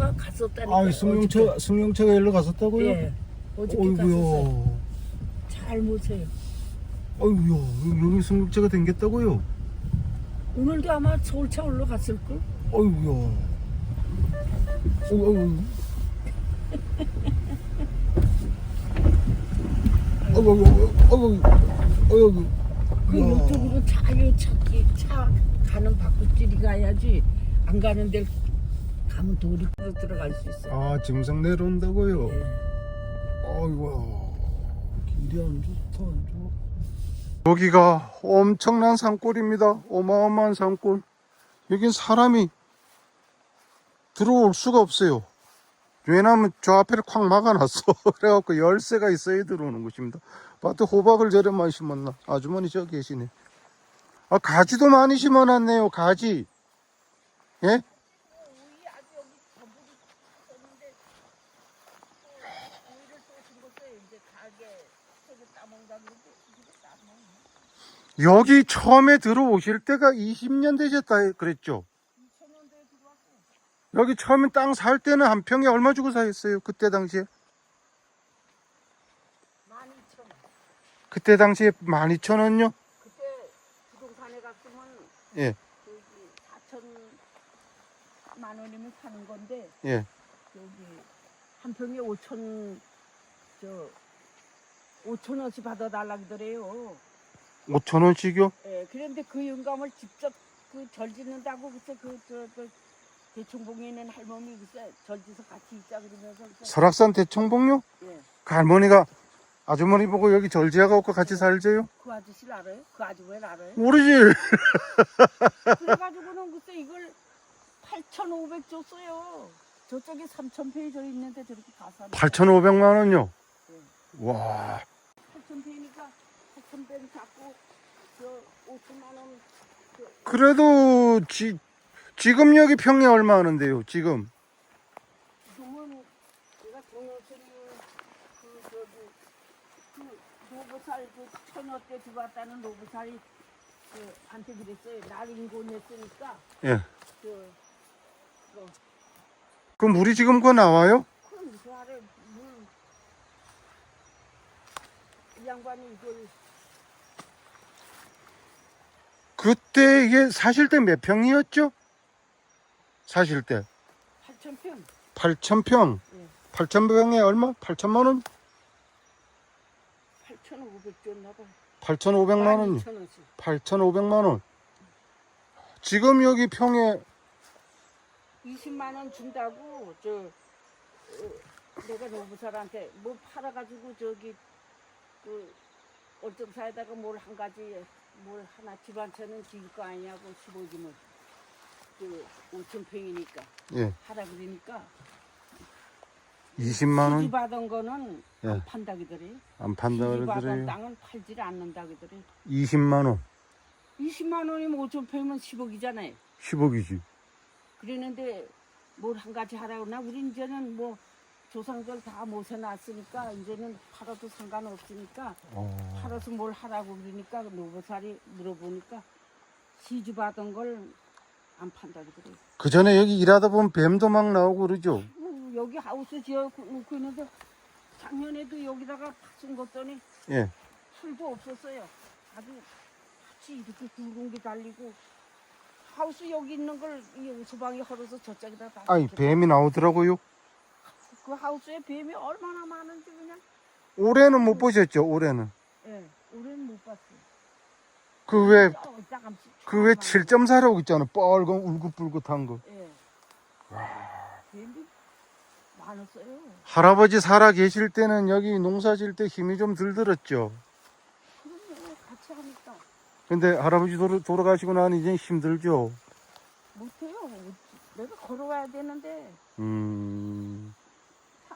승용차가 갔었다니까. 아, 승용차 승용차가 일로 갔었다고요? 예. 어저께 갔었어요. 어이구야. 잘 모세요. 어이구야. 여기 승용차가 댕겼다고요? 오늘도 아마 서울차 올라갔을 걸. 어이구야. 어이구. 어이구. 어이구. 어이구. 그 이야. 이쪽으로 차요 찾기 차 가는 바깥길이 가야지 안 가는 데를 가면 돌이 로 들어갈 수 있어. 아, 증상 내려온다고요? 예. 아이고. 길이 안 좋다 안 좋아. 여기가 엄청난 산골입니다. 어마어마한 산골. 여긴 사람이 들어올 수가 없어요. 왜냐하면 저 앞에를 콱 막아놨어. 그래갖고 열쇠가 있어야 들어오는 곳입니다. 밭에 호박을 저렴 많이 심었나? 아주머니 저 계시네. 아 가지도 많이 심어놨네요 가지. 예? 여기 처음에 들어오실 때가 20년 되셨다 그랬죠? 여기 처음에 땅 살 때는 한 평에 얼마 주고 사셨어요? 그때 당시에? 그때 당시에 12,000원요? 그때 부동산에 갔으면 예, 저기 4천만 원이면 사는 건데 예. 여기 한 평에 5천 저 5천 원씩 받아달라 그러래요. 5,000원씩요? 예, 그런데 그 영감을 직접 그 절 짓는다고 글쎄 그저 그 대청봉에 있는 할머니 글쎄 절 짓어 같이 있자 그러면서 글쎄, 설악산 대청봉요? 예, 그 할머니가 아주머니 보고 여기 절지어갖고 같이 살재요? 그 아저씨를 알아요? 그 아주머니를 알아요? 모르지. 그래가지고는 그때 이걸 8,500 줬어요. 저쪽에 3,000페이 저 있는데 저렇게 가서 8,500만 원요? 와. 8,000페이니까 8,000페이 잡고 저 5천만 원 그래도 지, 지금 여기 평에 얼마 하는데요, 지금? 내가 그 저기 그 노부살 그 처녀 때 들어왔다는 노부살이 그 한테 그랬어요. 날 인고냈으니까 예. 그 그, 그 물이 지금 그 나와요? 큰 부하를 물, 이 양반이 이걸 그때 이게 사실 때 몇 평이었죠? 사실 때 8,000평. 8,000평. 예. 8,000평에 얼마? 8천만 원? 8,500 줬나 봐. 8,500만 원. 12,000원씩. 8,500만 원. 지금 여기 평에 20만 원 준다고 저 어, 내가 노부살한테 뭐 팔아가지고 저기 그 얼점사에다가 뭘 한 가지 뭘 하나 집안처는 지을 거 아니냐고 15김을 그 5천 평이니까 예, 하라 그러니까 20만 수지 원 받은 거는 예. 안 판다 그더래. 안 판다 받은 그러더래요. 땅은 팔지를 않는다 그더래. 20만 원. 20만 원이면 5천 평이면 10억이잖아요. 10억이지. 그러는데 뭘 한 가지 하라고 나 우리 이제는 뭐 조상들 다 모셔놨으니까 이제는 팔아도 상관없으니까 어. 팔아서 뭘 하라고 그러니까 노보살이 물어보니까 시주 받은 걸 안 판다 그러더래. 그 전에 여기 일하다 보면 뱀도 막 나오고 그러죠. 뭐 여기 하우스 지어 놓고 있는데 작년에도 여기다가 팥순 걷더니 예. 풀도 없었어요. 아주 같이 이렇게 굵은 게 달리고 하우스 여기 있는 걸 이 소방이 헐어서 저쪽에다 다 이렇게 뱀이 나오더라고요. 그 하우스에 뱀이 얼마나 많은지 그냥 올해는 못 보셨죠, 올해는. 예 올해는 못 봤어요. 그 왜, 어, 조금씩 그왜 조금만. 7.4라고 있잖아. 빨간 울긋불긋한 거. 예. 뱀이 많았어요. 할아버지 살아 계실 때는 여기 농사 질 때 힘이 좀덜 들었죠. 그럼요 같이 하니까 근데 할아버지 돌아, 돌아가시고 나니 이제 힘들죠. 못해요. 내가 걸어와야 되는데 음.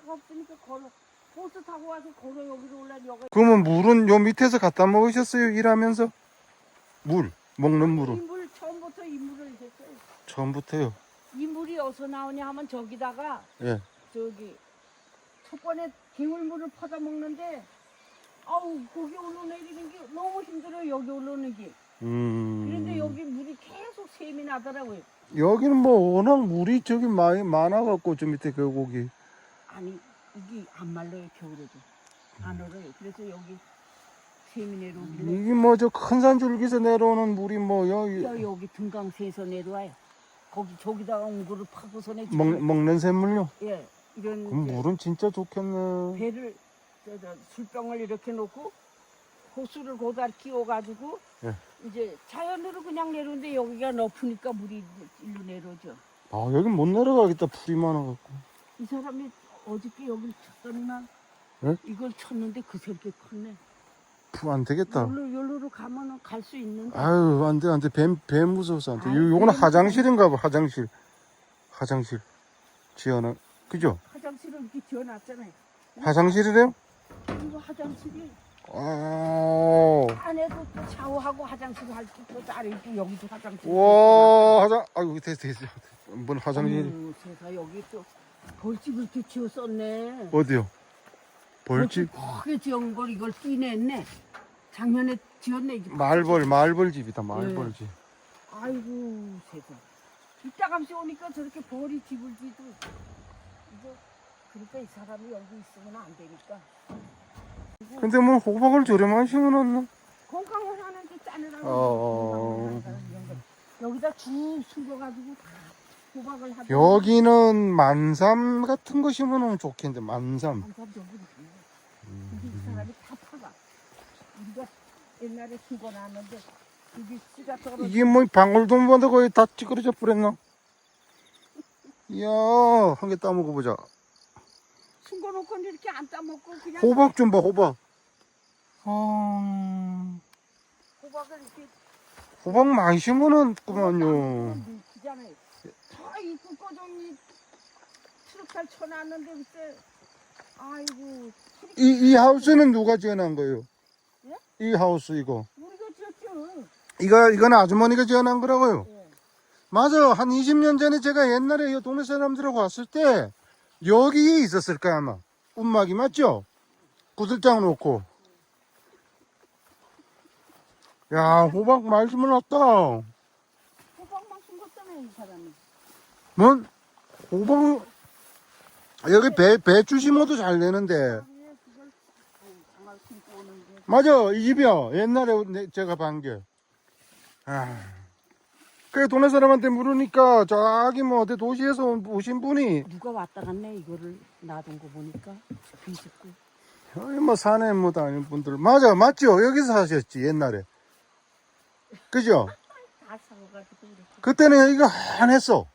차가 없으니까 걸어. 버스 타고 와서 걸어 여기로 올라 여기. 그러면 물은 요 밑에서 갖다 먹으셨어요? 일하면서? 물. 먹는 물은. 이물 처음부터 이물을 했어요. 처음부터요. 이 물이 어디서 나오냐 하면 저기다가 예. 저기 첫 번에 개울물을 퍼다 먹는데 아우 거기 올라내리는 게 너무 힘들어요 여기 올라오는 게 음. 그런데 여기 물이 계속 샘이 나더라고요. 여기는 뭐 워낙 물이 저기 많이 많아갖고 저 밑에 그 고기. 아니 이게 안 말라요 겨울에도 안 얼어요. 그래서 여기 내려오길래 이게 뭐 저 큰 산 줄기에서 내려오는 물이 뭐 여기 여, 여기 등강세에서 내려와요. 거기 저기다가 옹구를 파고서 내. 먹, 먹는 샘물요. 예 이런 그럼 물은 진짜 좋겠네. 배를 저, 저, 술병을 이렇게 놓고 호수를 고다 끼워가지고 예. 이제 자연으로 그냥 내려오는데 여기가 높으니까 물이 일로 내려오죠. 아 여긴 못 내려가겠다 풀이 많아갖고. 이 사람이 어저께 여기 쳤더니만 예? 이걸 쳤는데 그 새끼 컸네. 푸 안 되겠다. 여기로 여기로 가면은 갈 수 있는데. 아유 안 돼 안 돼 뱀, 뱀 무서워서 안돼. 요거는 뱀 화장실인가 봐 화장실. 화장실. 지어놔. 그죠? 화장실을 이렇게 지어놨잖아요. 화장실이래요? 이거 화장실이 아. 안에도 또 샤워하고 화장실 할때또 따로 있고 여기도 화장실. 와 화장 아유 됐어 됐어. 뭔 화장실 어머, 세상 여기 또 벌집 이렇게 지었었네. 어디요? 벌집 크게 지은 걸 이걸 띠냈네. 작년에 지었네. 이게. 말벌 말벌 집이다 말벌 집. 아이고 세상. 이따감시 오니까 저렇게 벌이 집을 지도. 이거 그러니까 이 사람이 여기 있으면 안 되니까. 근데 뭐 호박을 저렴한 심어놨나? 건강을 하는 게 짜느라고. 어. 건강을 이런 거. 여기다 쭉 숨겨가지고 다 호박을. 여기는 만삼 같은 거 심어놓으면 좋겠는데 만삼. 한참 저기 있네. 근데 이 사람이 다 파가. 우리가 옛날에 숨겨놨는데 이게 씨가 떨어져. 이게 뭐 방울돔보다 거의 다 찌그러져 버렸나? 이야 한 개 따먹어 보자. 숨겨놓고 이렇게 안 따먹고 그냥 호박 좀 봐 호박. 아, 호박을 이렇게 호박 많이 심어놨구만요. 기잖아요. 저 입구 꺼정이 트럭탈 쳐놨는데 그때 아이고 이, 이 하우스는 누가 지어놓은 거예요? 예? 이 하우스 이거. 우리가 지었죠. 이거 이건 아주머니가 지어놓은 거라고요. 예. 맞아. 한 20년 전에 제가 옛날에 이 동네 사람들하고 왔을 때 여기에 있었을 거야 아마. 운막이 맞죠? 구들장 놓고. 야 호박 많이 심어놨다. 호박만 숨겼잖아요 이 사람이. 뭔 호박 여기 배 배추 심어도 잘 되는데. 맞아 이 집이야. 옛날에 내- 제가 반 게. 아. 그 동네 사람한테 물으니까 저기 뭐 어디 도시에서 온- 오신 분이 누가 왔다 갔네 이거를 놔둔 거 보니까 비식구. 여기 뭐 산에 뭐 다니는 분들 맞아 맞죠 여기서 사셨지 옛날에 그죠. 그때는 여기가 아 그럼요.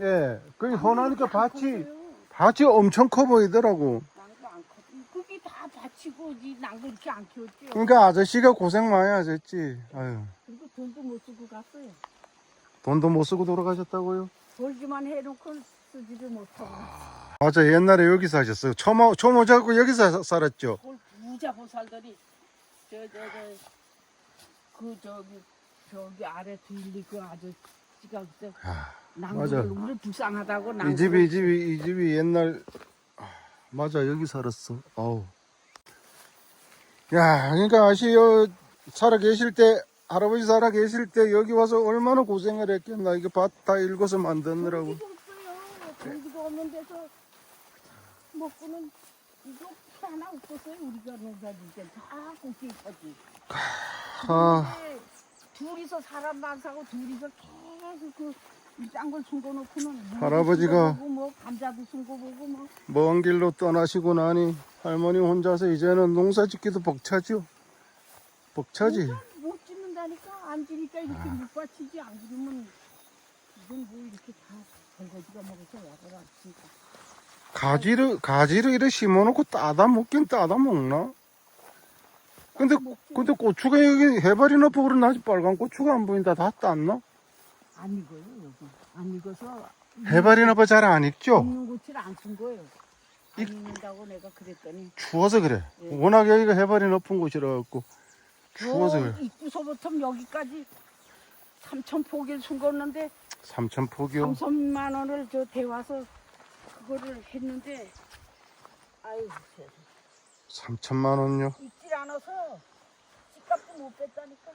예 거기 헌하니까 밭이. 밭이 엄청 커 보이더라고. 안. 그게 다 바치고 이난거 이렇게 안 키웠죠. 그러니까 아저씨가 고생 많이 하셨지. 아유. 그리고 돈도 못 쓰고 갔어요. 돈도 못 쓰고 돌아가셨다고요? 벌기만 해놓고 쓰지를 못하고. 맞아. 옛날에 여기 사셨어요. 초모 초모 잡고 여기 사, 살았죠? 그걸 부자고 살더니 저저 저 그 저기 저기 아래 뒤리 그 아저씨가 그때 아, 낭구를 우리 불쌍하다고 이 집이 이 집이 이 집이 옛날 아, 맞아 여기 살았어 어우 야 그러니까 아시요 살아 계실 때 할아버지 살아 계실 때 여기 와서 얼마나 고생을 했겠나 이게 밭 다 읽어서 만드느라고. 전기도 없는 데서 먹고는 이거 하나 없었어요. 우리가 농사 질 때다 고기 있었지. 아 둘이서 사람 만 사고 둘이서 계속 그 딴걸 숨겨놓고는 무도 할아버지가 숨겨보고 뭐 감자도 숨겨보고 뭐. 먼 길로 떠나시고 나니 할머니 혼자서 이제는 농사 짓기도 벅차죠? 벅차지. 못 짓는다니까 안 지니까 이렇게 못 받치지. 안 그러면 이건 뭐 이렇게 다 설거지가 먹어서 와서 왔으니까. 가지를 가지를 이렇게 심어놓고 따다 먹긴 따다 먹나? 근데 근데 고추가 여기 해발이 높고 그런 아직 빨간 고추가 안 보인다. 다 땄나? 안 익어요 여기 안 익어서 해발이 높아 잘안 익죠? 익는 고치를 안 쓴 거예요 안 익는다고 내가 그랬더니 추워서 그래. 예. 워낙 여기가 해발이 높은 곳이라 갖고 추워서 그래. 저 입구서부터 여기까지 3천 포기를 숨겼는데 삼천 포기요. 3천만 원을 저 대와서 그거를 했는데 아유 세상에. 삼천만 원요. 익질 않아서 씨값도 못 뺐다니까.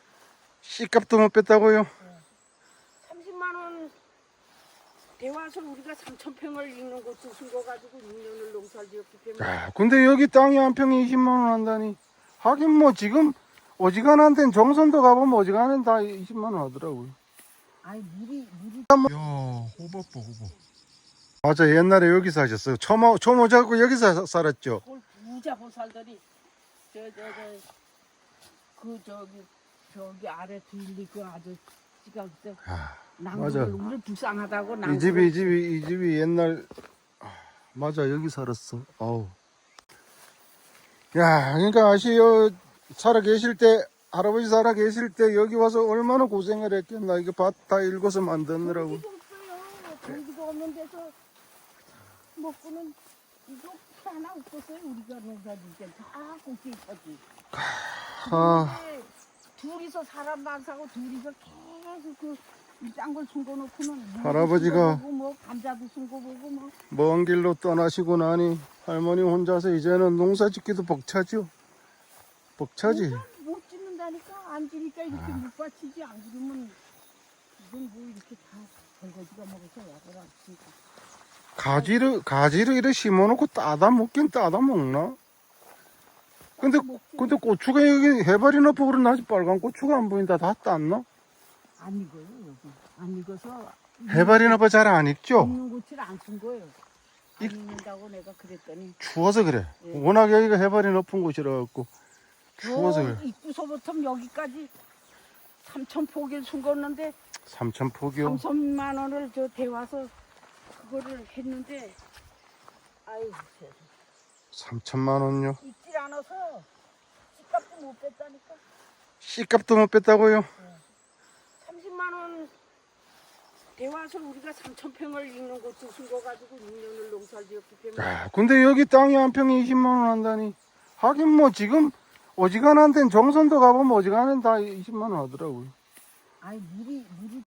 씨값도 못 뺐다고요? 30만 원 대 와서 우리가 3천 평을 읽는 곳을 숨거 가지고 6년을 농사를 지었기 때문에 야, 근데 여기 땅이 한 평에 20만 원 한다니. 하긴 뭐 지금 어지간한 데는 정선도 가보면 어지간한 다 20만 원 하더라고요. 아니 물이 물이 야, 호박 봐, 호박. 맞아, 옛날에 여기 사셨어요. 초모, 초모 잡고 여기 사, 살았죠. 홀 부자 호살들이 저 저 저 그 저기 저기 아래 들리 그 아 저씨가 그때 아, 맞아. 우리 불쌍하다고 이 집이, 이 집이, 이 집이 옛날, 아, 맞아, 여기 살았어. 아우. 야, 그러니까 아시요, 살아 계실 때, 할아버지 살아 계실 때 여기 와서 얼마나 고생을 했겠나. 이거 밭다 읽어서 만드느라고. 공기도 없어요. 공기도 없는 데서 먹고는 이거 하나 없었어요. 우리가 농사 질때다 공기 있었지. 아, 근데 둘이서 사람 많사고 둘이서 계속 그 딴걸 숨겨놓고는 무도 할아버지가- 뭐 감자도 숨겨보고 뭐 먼 길로 떠나시고 나니 할머니 혼자서 이제는 농사 짓기도 벅차죠. 벅차지. 못 짓는다니까 안 지니까 이렇게 못 받치지 안 그러면 이건 뭐 이렇게 다 벌거지가 먹어서 약을 안 치니까 가지를, 가지를 이렇게 심어놓고 따다 먹긴 따다 먹나? 근데, 근데 고추가 여기 해발이 높고 그러나 아직 빨간 고추가 안 보인다. 다 땄나? 안 익어요 여기 안 익어서 해발이 높아 잘 안 익죠? 익는 고추를 안 쓴 거예요 안 익는다고 내가 그랬더니 추워서 그래. 예. 워낙 여기가 해발이 높은 곳이라 갖고 추워서 저 그래. 입구서부터 여기까지 3천 포기를 숨겼는데 삼천 포기요. 3천만 원을 저 대와서 그거를 했는데 아유 세상에. 삼천만 원요. 익 질 않아서 집값도 못 뺐다니까 씨값도 못 뺐다고요? 30만 원 대와서 우리가 3천 평을 읽는 곳을 숨겨 가지고 6년을 농사를 지었기 때문에 야, 근데 여기 땅이 한 평에 20만 원 한다니. 하긴 뭐 지금 어지간한 데는 정선도 가보면 어지간한 다 20만 원 하더라고요. 아니 물이 물이